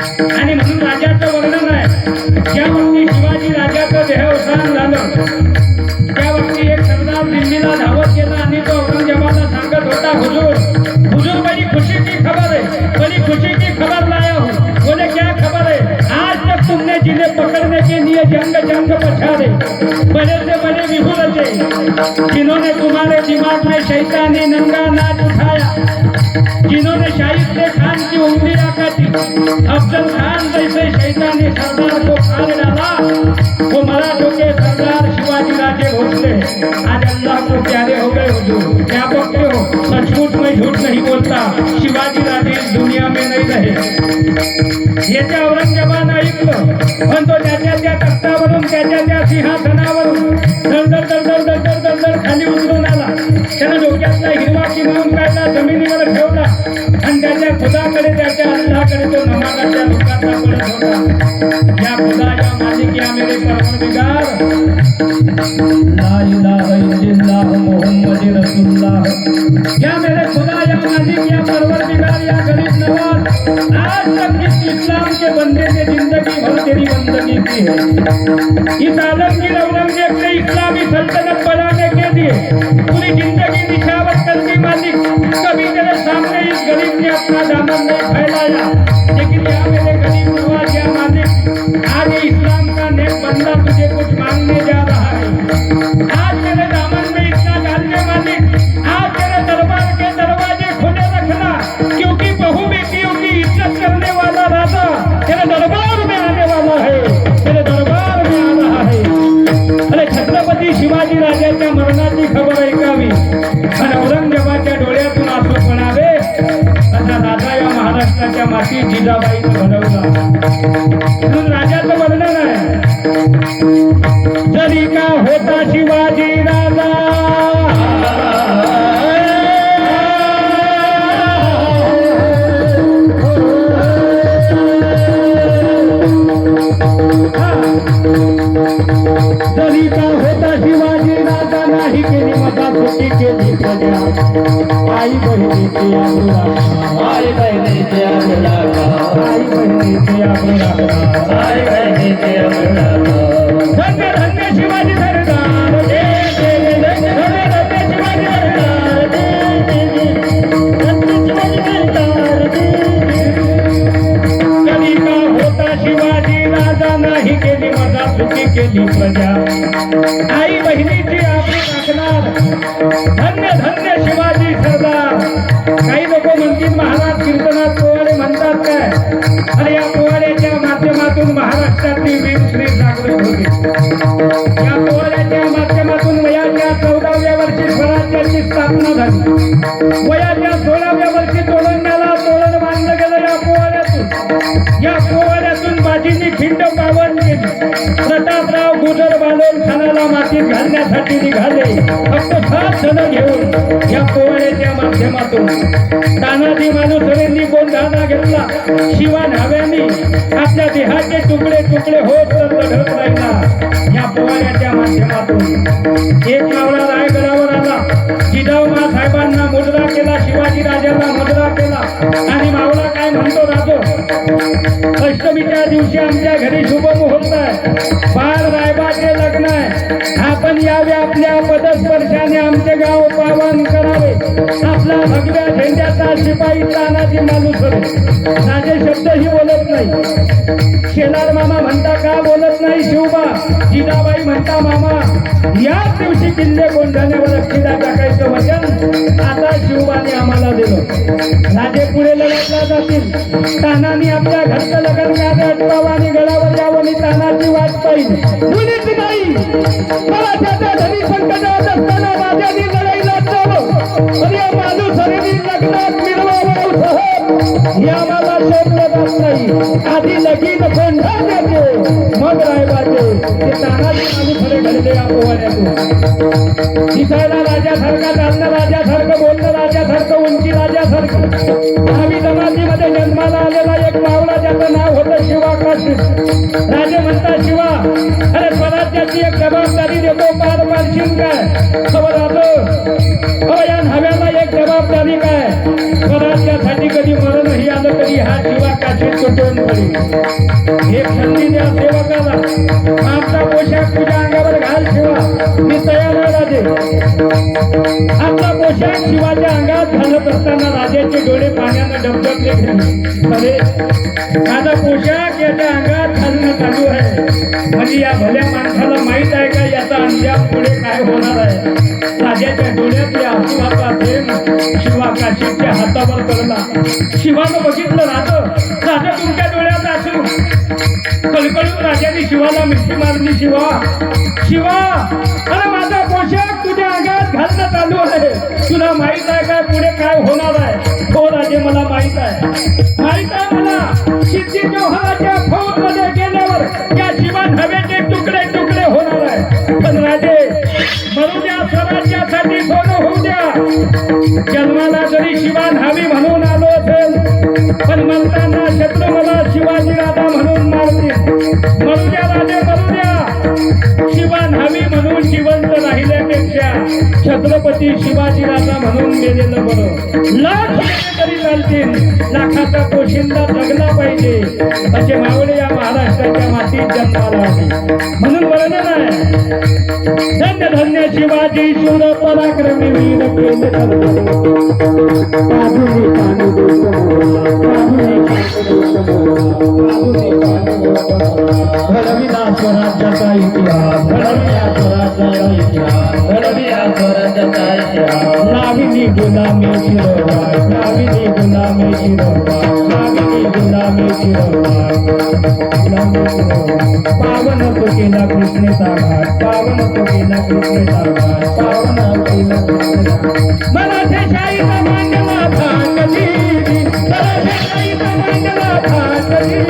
आणि म्हणून राजाचं वर्णन आहे. ज्या वक्ती शिवाजी राजाचं देहावसान झालं त्या वक्ती एक सरदार दिल्लीला धावत गेला आणि तो औरंगजेबाला सांगत होता हुजूर हुजूर बड़ी खुशी की खबर है बड़ी खुशी की खबर लाया हूँ. बोले क्या खबर है आज तक तुमने जिन्हें पकड़ने के लिए जंग जंग पछाड़े. बड़े से बड़े विहुल थे जिन्होंने तुम्हारे दिमाग में शैतानी नंगा नाच उठाया जिन्होंने शाहिद खान की उंगलियां अफजल खान जैसे शैतानी सरदार को फाड़ डाला वो मराठों के सरदार शिवाजी राजे भोसले आज अल्लाह को प्यारे हो गए हुजूर। क्या बोलते हो? सचमुच में झूठ नहीं बोलता। शिवाजी राजे इस दुनिया में नहीं रहे। जिंदगी भर तेरी बंदगी की है इस आलमगीर औरंगजेब ने इस्लामी सल्तनत बनाने के लिए पूरी जिंदगी निछावर कर मालिक। कभी तेरे सामने इस गरीब ने अपना दामन नहीं फैलाया लेकिन यहाँ मेरे गरीब महाराष्ट्राच्या माती जिजाबाईनं घडवला म्हणून राजाचं वर्णन आहे जरी का होता शिवाजी राजा. होता शिवाजी राजा नाही केली मता केली आई बहिणीची आबरूला केली प्रजा आई बहिणीची आपली धन्य धन्य शिवाजी सरदार काही लोक म्हणतील महाराज कीर्तनात पोवाडे म्हणतात काय? अरे या स्वराज्याची स्थापना झाली. वयाच्या सोळाव्या वर्षी तोलंड्याला तोरण बांधलं गेलं या पोवाड्यातून. या पोवाड्यातून बाजींनी खिंड पावन केली. प्रतापराव गुजर बालोल खानाला मातीत घालण्यासाठी निघाले. फक्त सात जण घेऊन या पोवाड्याच्या माध्यमातून. तानाजी मानुसरेंनी गोंधाना घेतला. शिवा न्हाव्यांनी आपल्या देहाचे तुकडे तुकडे होत तर लढत राहिला. या पोवाड्याच्या माध्यमातून. एक मावळा आणि आपण यावे आपल्या पदस्पर्शाने आमचे गाव पावन करावे. आपला भगव्या झेंड्याचा शिपाई तानाजी माणूस साधे शब्दही बोलत नाही. शेलार मामा म्हणता का बोलत नाही शिवबा? जिजाबाई म्हणता मामा याच दिवशी किल्ले कोंढाण्यावर अक्षिदा टाकायचं वचन आता शिवबाने आम्हाला दिलं. राजे पुढे लढतला जातील. तानाने आपल्या घरचं लग्न गाजत अटकावानी गळावर यावं तानाची वाट पाहिजे मुलीच नाही धनी असताना लढाईला जावं या लग्नात मिळवावं या मला जात नाही. आधी लगीन मग रायबाचे. ते तानाजी खरे घडले या पोवाड्यातून. दिसायला राजासारखा चालणं राजासारखं बोलणं राजासारखं उंची राजासारखं. दहावी जमातीमध्ये जन्माला आलेला एक मावळा ज्याचं नाव होतं शिवाकाश. राजे म्हणतात शिवा अरे स्वराज्याची एक जबाबदारी देतो. पार काय खबर आलं. अहो या एक जबाबदारी काय? स्वराज्यासाठी कधी मरण अशी संधी द्या सेवकाला आमचा पोशाख तुझ्या अंगावर घाल शिवा मी तयार राजे. आपला पोशाख शिवाच्या अंगात घालत असताना राजाचे डोळे पाण्यानं डबडबले अरे माझा पोशाख याच्या अंगात घालणं चालू आहे. म्हणजे या भल्या माणसाला माहीत आहे का याचा अंजाम पुढे काय होणार आहे? राजाच्या डोळ्यातले आसुवाचा प्रेम शिवा काशीच्या हातावर पडला. शिवानं बघितलं राहतं राजा तुमच्या डोळ्यात असू. कळकळून राजाने शिवाला मिठी मारली शिवा शिवा अरे माझा पोशाख तुझ्या अंगात घालणं चालू आहे. तुला माहीत आहे काय पुढे काय होणार आहे? हो राजे मला माहीत आहे. माहीत आहे मला? सिद्धी जोहराच्या फौजमध्ये गेल्यावर या शिवा हवेचे तुकडे तुकडे होणार आहे. पण राजे म्हणून द्या स्वराज्यासाठी सोनं होऊ द्या. जन्माला जरी शिवा हवी म्हणून हनुमंतांना असेल मला शिवाजी राजा म्हणून मारली. मरू राजे मरू द्या शिवा न्हावी म्हणून जिवंत राहिल्यापेक्षा छत्रपती शिवाजी राजा म्हणून गेलेलं बरं. लाख तरी चालतील लाखाचा पोशिंदा जगला पाहिजे. असे मावळे या महाराष्ट्राच्या मातीत जन्माला आले. म्हणून बरं आहे. धन्य धन्य शिवाजी शूर पराक्रमी वीर घडविला स्वराज्याचा इतिहास. घडविला स्वराज्याचा इतिहास. घडविला स्वराज्याचा नाविनी गुलामी शिरवा नाविनी गुलामी शिरवा नाविनी गुलामी शिरवा पावन पुटीला कृष्ण साभार पावन पुटीला कृष्ण साभार पावन पुटीला कृष्ण साभार मला ते शाही मान्यला भाग दिली मला ते शाही मान्यला भाग दिली